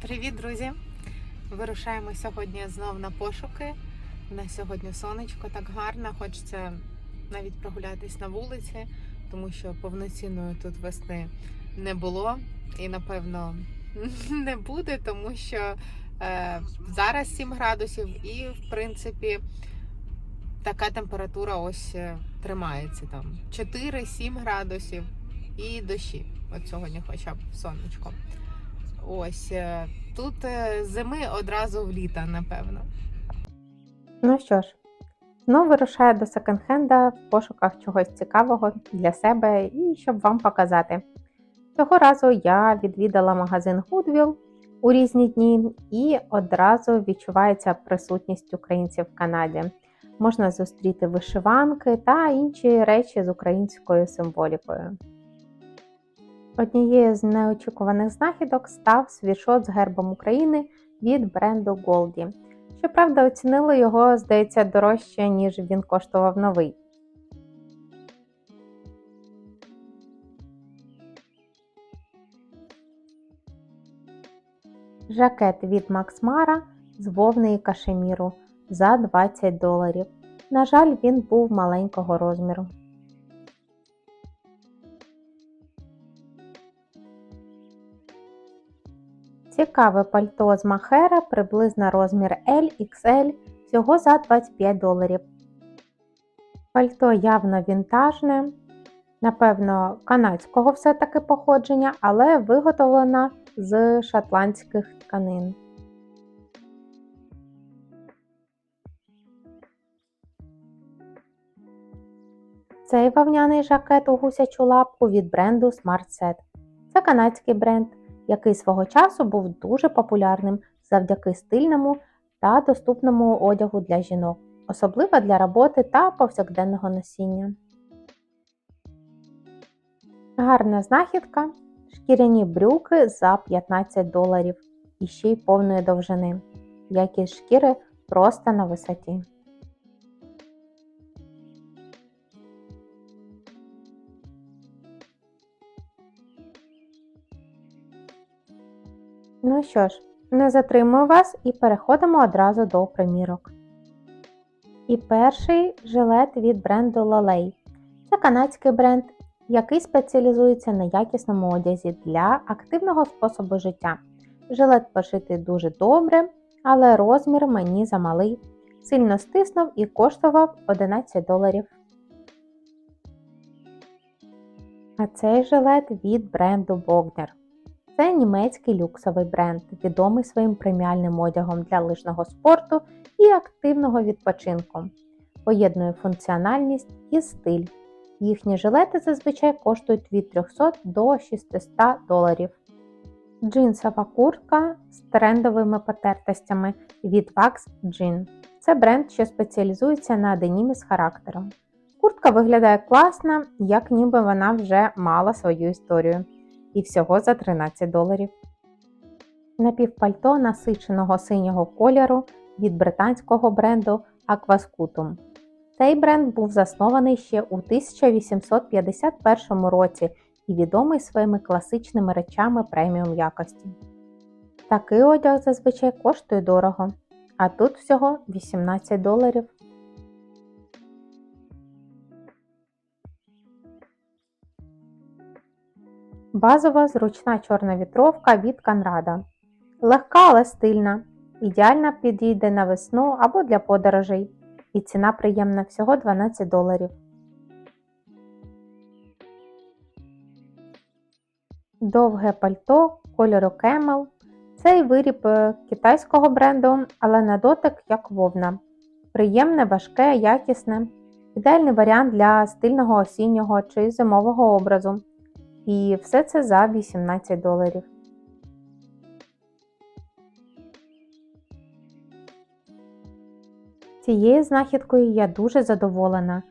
Привіт, друзі! Вирушаємо сьогодні знов на пошуки. У нас сьогодні сонечко так гарно, хочеться навіть прогулятись на вулиці, тому що повноцінної тут весни не було і, напевно, не буде, тому що е, зараз 7 градусів, і, в принципі, така температура ось е, тримається там 4-7 градусів і дощі. От сьогодні, хоча б сонечко. Ось е, тут е, зими одразу в літа, напевно. Ну що ж, знову вирушаю до секонд-хенда в пошуках чогось цікавого для себе і щоб вам показати. Цього разу я відвідала магазин Goodwill у різні дні і одразу відчувається присутність українців в Канаді. Можна зустріти вишиванки та інші речі з українською символікою. Однією з неочікуваних знахідок став світшот з гербом України від бренду Goldie. Щоправда, оцінили його, здається, дорожче, ніж він коштував новий. Жакет від Mara з вовни і кашеміру за 20 доларів. На жаль, він був маленького розміру. Цікаве пальто з махера, приблизно розмір L, XL, всього за 25 доларів. Пальто явно вінтажне, напевно, канадського все-таки походження, але виготовлено з шотландських тканин. Цей вовняний жакет у гусячу лапку від бренду Smart Set. Це канадський бренд який свого часу був дуже популярним завдяки стильному та доступному одягу для жінок, особливо для роботи та повсякденного носіння. Гарна знахідка шкіряні брюки за 15 доларів і ще й повної довжини. Якість шкіри просто на висоті. Ну що ж, не затримую вас і переходимо одразу до примірок. І перший жилет від бренду Lolay. Це канадський бренд, який спеціалізується на якісному одязі для активного способу життя. Жилет пошитий дуже добре, але розмір мені замалий. Сильно стиснув і коштував 11 доларів. А цей жилет від бренду Bogner. Це німецький люксовий бренд, відомий своїм преміальним одягом для лижного спорту і активного відпочинку. Поєднує функціональність і стиль. Їхні жилети зазвичай коштують від 300 до 600 доларів. Джинсова куртка з трендовими потертостями від Wax Jean. Це бренд, що спеціалізується на денімі з характером. Куртка виглядає класно, як ніби вона вже мала свою історію і всього за 13 доларів. Напівпальто насиченого синього кольору від британського бренду Aquascutum. Цей бренд був заснований ще у 1851 році і відомий своїми класичними речами преміум якості. Такий одяг зазвичай коштує дорого, а тут всього 18 доларів. Базова зручна чорна вітровка від Канрада. Легка, але стильна. Ідеально підійде на весну або для подорожей. І ціна приємна всього 12 доларів. Довге пальто кольору Camel. Цей виріб е, китайського бренду, але на дотик як вовна. Приємне, важке, якісне. Ідеальний варіант для стильного осіннього чи зимового образу. І все це за 18 доларів. Цією знахідкою я дуже задоволена.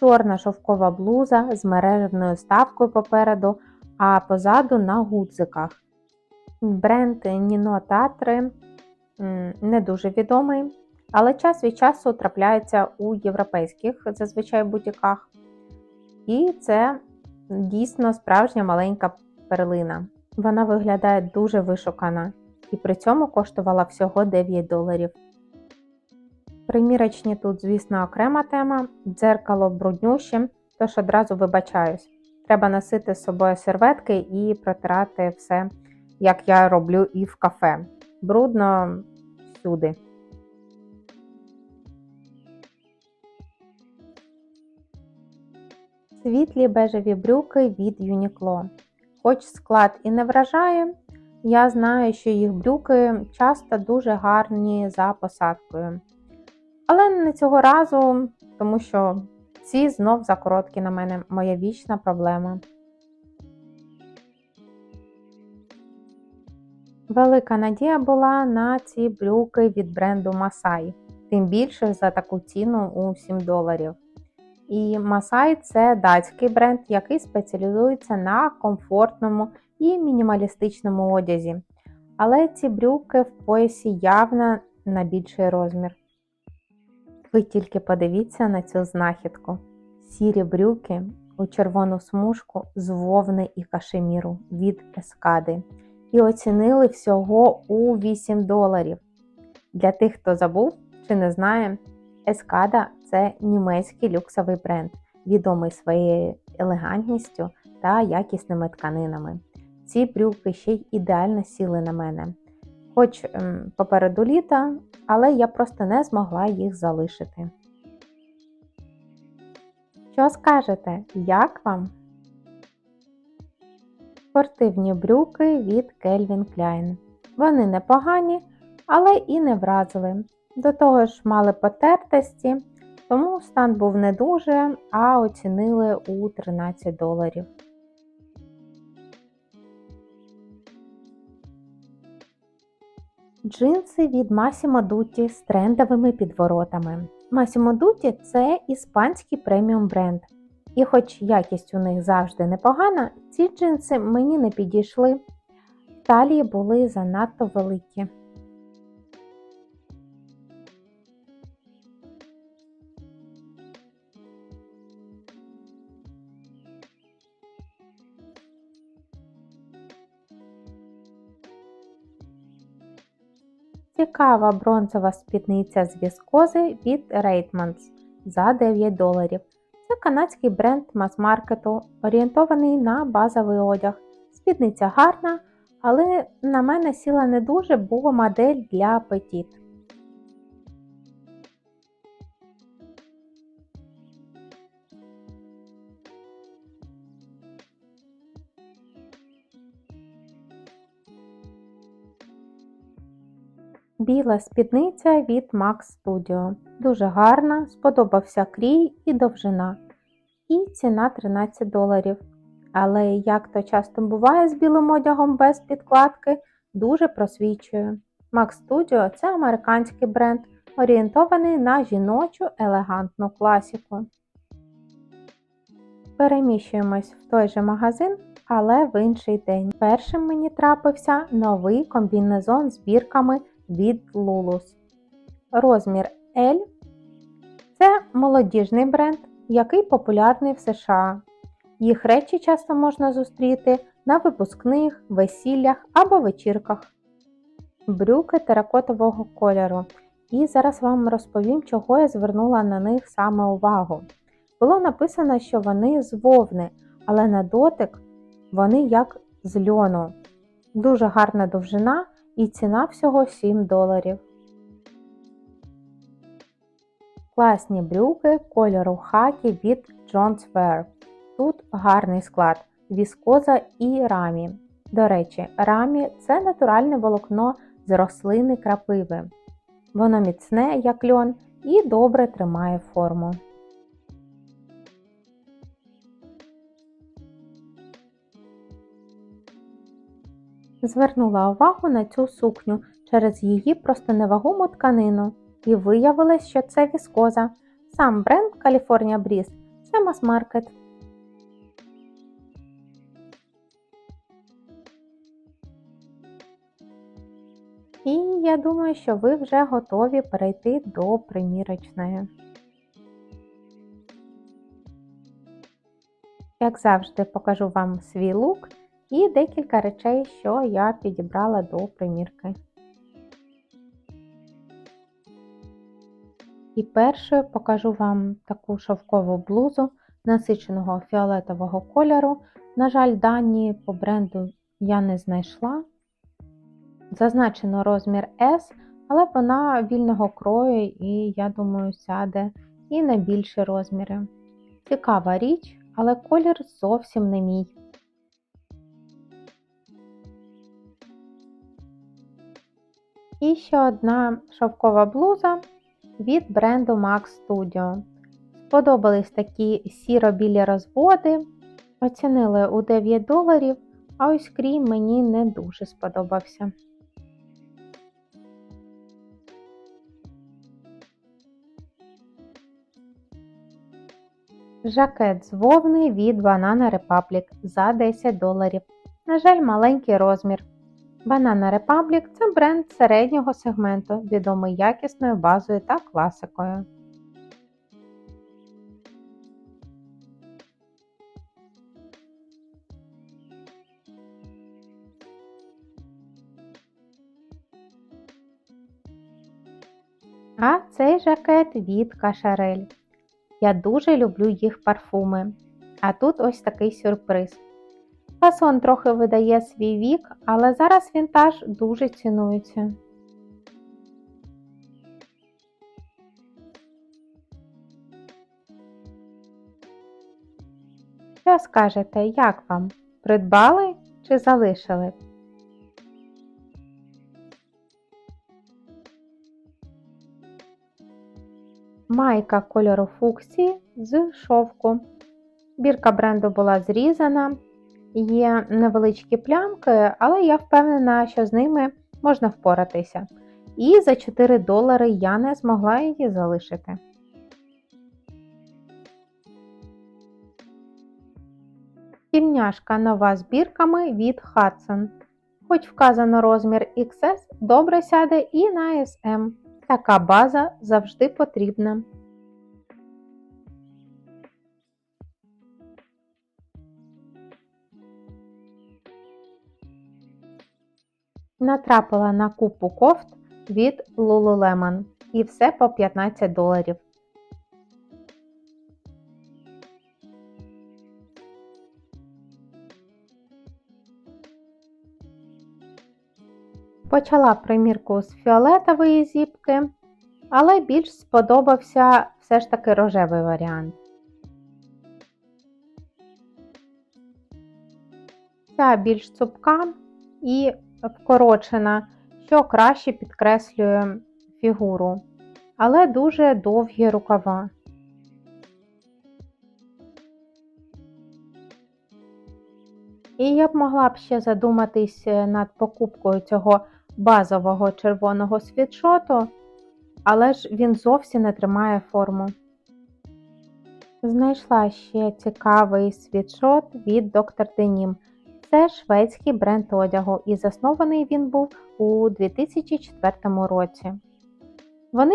Чорна шовкова блуза з мережевною ставкою попереду, а позаду на гудзиках. Бренд Ніно Татри не дуже відомий, але час від часу трапляється у європейських зазвичай бутіках. І це дійсно справжня маленька перлина. Вона виглядає дуже вишукана. і при цьому коштувала всього 9 доларів. Примірочні тут, звісно, окрема тема, дзеркало бруднюще, тож одразу вибачаюсь. Треба носити з собою серветки і протирати все, як я роблю і в кафе. Брудно всюди. Світлі бежеві брюки від Uniqlo. Хоч склад і не вражає, я знаю, що їх брюки часто дуже гарні за посадкою. Але не цього разу, тому що ці знов закороткі на мене моя вічна проблема. Велика надія була на ці брюки від бренду Masai, тим більше за таку ціну у 7 доларів. І Masai – це датський бренд, який спеціалізується на комфортному і мінімалістичному одязі. Але ці брюки в поясі явно на більший розмір. Ви тільки подивіться на цю знахідку. Сірі брюки у червону смужку з вовни і кашеміру від ескади. І оцінили всього у 8 доларів. Для тих, хто забув чи не знає, ескада це німецький люксовий бренд, відомий своєю елегантністю та якісними тканинами. Ці брюки ще й ідеально сіли на мене. Хоч ем, попереду літа, але я просто не змогла їх залишити. Що скажете, як вам? Спортивні брюки від Calvin Klein. Вони непогані, але і не вразили. До того ж мали потертості, тому стан був не дуже, а оцінили у 13 доларів. Джинси від Massimo Dutti з трендовими підворотами. Massimo Dutti – це іспанський преміум бренд. І хоч якість у них завжди непогана, ці джинси мені не підійшли. Талії були занадто великі. Цікава бронзова спідниця з віскози від Reitmans за 9 доларів. Це канадський бренд мас-маркету, орієнтований на базовий одяг. Спідниця гарна, але на мене сіла не дуже, бо модель для петіт. Біла спідниця від Max Studio. Дуже гарна, сподобався крій і довжина. І ціна 13 доларів. Але, як то часто буває з білим одягом без підкладки, дуже просвічує. Max Studio це американський бренд, орієнтований на жіночу елегантну класіку. Переміщуємось в той же магазин, але в інший день. Першим мені трапився новий комбінезон з бірками від Lulus. Розмір L це молодіжний бренд, який популярний в США. Їх речі часто можна зустріти на випускних, весіллях або вечірках. Брюки теракотового кольору. І зараз вам розповім, чого я звернула на них саме увагу. Було написано, що вони з вовни, але на дотик вони як з льону. Дуже гарна довжина і ціна всього 7 доларів. Класні брюки кольору хакі від Jones Wear. Тут гарний склад, віскоза і рамі. До речі, рамі це натуральне волокно з рослини крапиви. Воно міцне, як льон, і добре тримає форму. Звернула увагу на цю сукню через її просто невагому тканину і виявилось, що це віскоза. Сам бренд California Breeze – це мас-маркет. І я думаю, що ви вже готові перейти до примірочної. Як завжди, покажу вам свій лук і декілька речей, що я підібрала до примірки. І першою покажу вам таку шовкову блузу насиченого фіолетового кольору. На жаль, дані по бренду я не знайшла. Зазначено розмір S, але вона вільного крою і, я думаю, сяде і на більші розміри. Цікава річ, але колір зовсім не мій. І ще одна шовкова блуза від бренду Max Studio. Сподобались такі сіро-білі розводи. Оцінили у 9 доларів, а ось крім мені не дуже сподобався. Жакет з вовни від Banana Republic за 10 доларів. На жаль, маленький розмір. Banana Republic це бренд середнього сегменту, відомий якісною базою та класикою. А цей жакет від Кашарель. Я дуже люблю їх парфуми. А тут ось такий сюрприз. Фасон трохи видає свій вік, але зараз вінтаж дуже цінується. Що скажете, як вам? Придбали чи залишили? Майка кольору фуксії з шовку. Бірка бренду була зрізана, є невеличкі плямки, але я впевнена, що з ними можна впоратися. І за 4 долари я не змогла її залишити. Тільняшка нова з бірками від Hudson. Хоч вказано розмір XS, добре сяде і на SM. Така база завжди потрібна. Натрапила на купу кофт від Lululemon і все по 15 доларів. Почала примірку з фіолетової зіпки, але більш сподобався все ж таки рожевий варіант. Ця більш цупка і вкорочена, що краще підкреслює фігуру, але дуже довгі рукава. І я б могла б ще задуматись над покупкою цього базового червоного світшоту, але ж він зовсім не тримає форму. Знайшла ще цікавий світшот від Dr. Denim. Це шведський бренд одягу, і заснований він був у 2004 році. Вони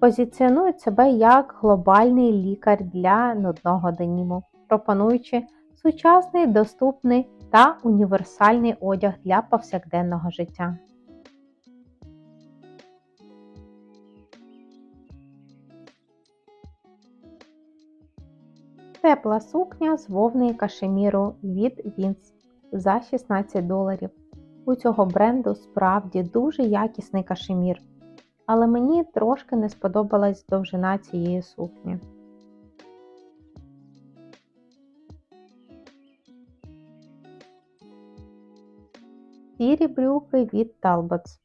позиціонують себе як глобальний лікар для нудного деніму, пропонуючи сучасний, доступний та універсальний одяг для повсякденного життя. Тепла сукня з вовни кашеміру від Vince за 16 доларів. У цього бренду справді дуже якісний кашемір, але мені трошки не сподобалась довжина цієї сукні. Сірі брюки від Talbots.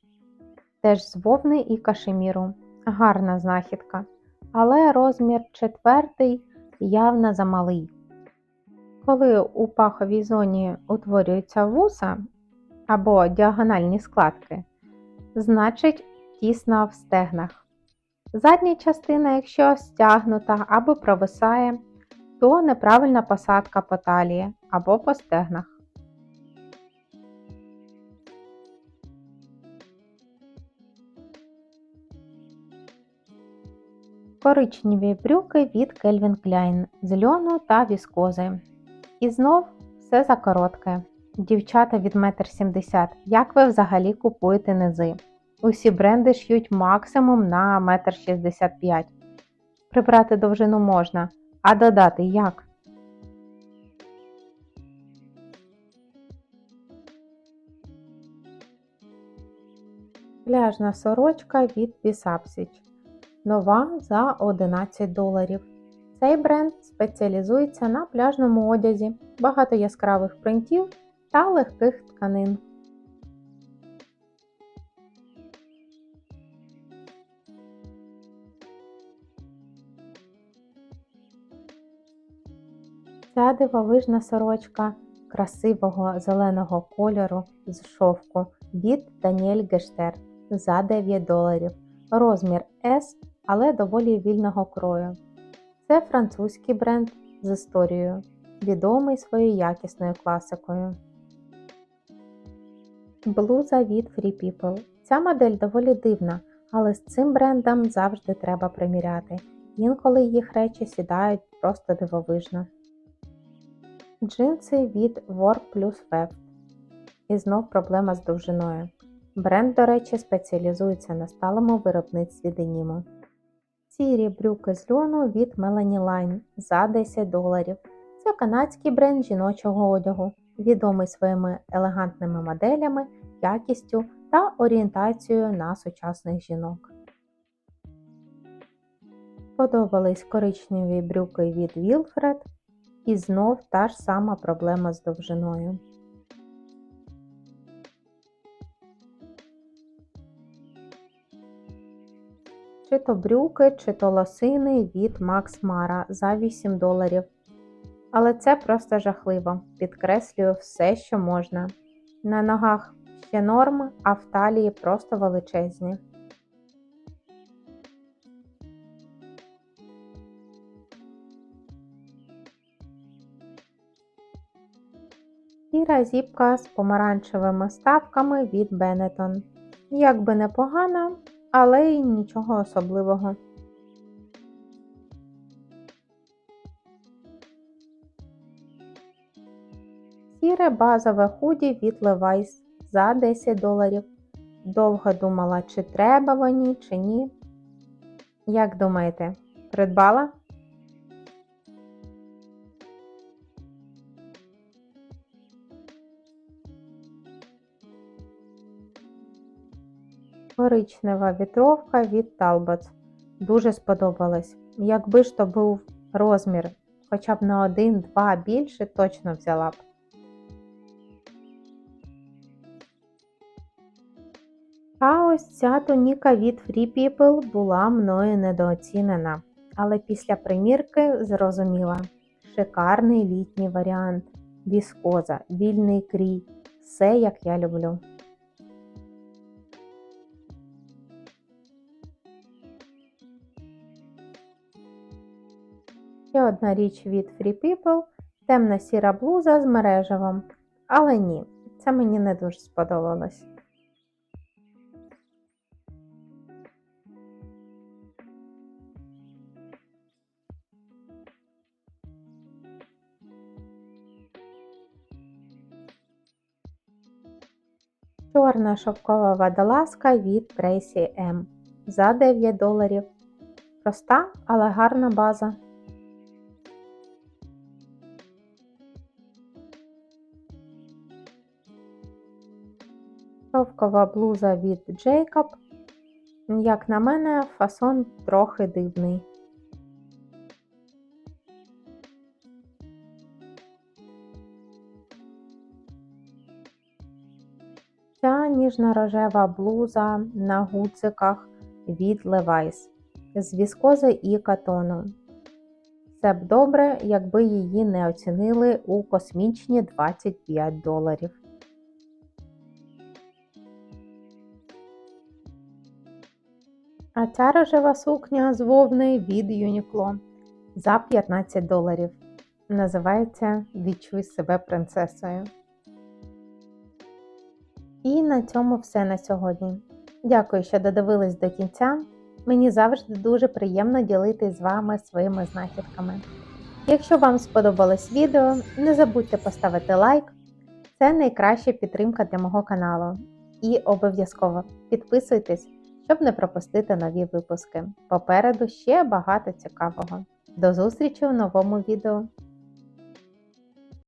Теж з вовни і кашеміру. Гарна знахідка, але розмір четвертий явно замалий. Коли у паховій зоні утворюються вуса або діагональні складки, значить тісно в стегнах. Задня частина, якщо стягнута або провисає, то неправильна посадка по талії або по стегнах. Коричневі брюки від Calvin Klein з льону та віскози. І знов все за коротке. Дівчата від 1,70 м, як ви взагалі купуєте низи? Усі бренди ш'ють максимум на 1,65 м. Прибрати довжину можна, а додати як? Пляжна сорочка від Bisapsich. Нова за 11 доларів. Цей бренд спеціалізується на пляжному одязі, багато яскравих принтів та легких тканин. Ця дивовижна сорочка красивого зеленого кольору з шовку від Daniel Гештер за 9 доларів. Розмір S, але доволі вільного крою. Це французький бренд з історією, відомий своєю якісною класикою. Блуза від Free People. Ця модель доволі дивна, але з цим брендом завжди треба приміряти. Інколи їх речі сідають просто дивовижно. Джинси від Work Plus Web. І знов проблема з довжиною. Бренд, до речі, спеціалізується на сталому виробництві деніму. Сірі брюки з льону від Melanie Line за 10 доларів. Це канадський бренд жіночого одягу, відомий своїми елегантними моделями, якістю та орієнтацією на сучасних жінок. Подобались коричневі брюки від Wilfred і знов та ж сама проблема з довжиною. Чи то брюки, чи то лосини від Max Mara за 8 доларів. Але це просто жахливо. Підкреслюю все, що можна. На ногах ще норм, а в талії просто величезні. Сіра зіпка з помаранчевими ставками від Benetton. Якби непогано, але й нічого особливого. Сіре базове худі від Levi's за 10 доларів. Довго думала, чи треба вони, чи ні. Як думаєте, придбала? Коричнева вітровка від Talbots. Дуже сподобалась. Якби ж то був розмір хоча б на один-два більше, точно взяла б. А ось ця тоніка від Free People була мною недооцінена, але після примірки зрозуміла. Шикарний літній варіант. Віскоза, вільний крій. Все як я люблю. Ще одна річ від Free People темна сіра блуза з мережевом. Але ні, це мені не дуже сподобалось. Чорна шовкова водолазка від Tracy M за 9 доларів. Проста, але гарна база. Шовкова блуза від Jacob. Як на мене, фасон трохи дивний. Ця ніжно-рожева блуза на гуциках від Levi's з віскози і катону. Це б добре, якби її не оцінили у космічні 25 доларів. А ця рожева сукня з вовни від Uniqlo за 15 доларів. Називається Відчуй себе принцесою. І на цьому все на сьогодні. Дякую, що додивились до кінця. Мені завжди дуже приємно ділитись з вами своїми знахідками. Якщо вам сподобалось відео, не забудьте поставити лайк, Це найкраща підтримка для мого каналу. І обов'язково підписуйтесь, щоб не пропустити нові випуски. Попереду ще багато цікавого. До зустрічі у новому відео!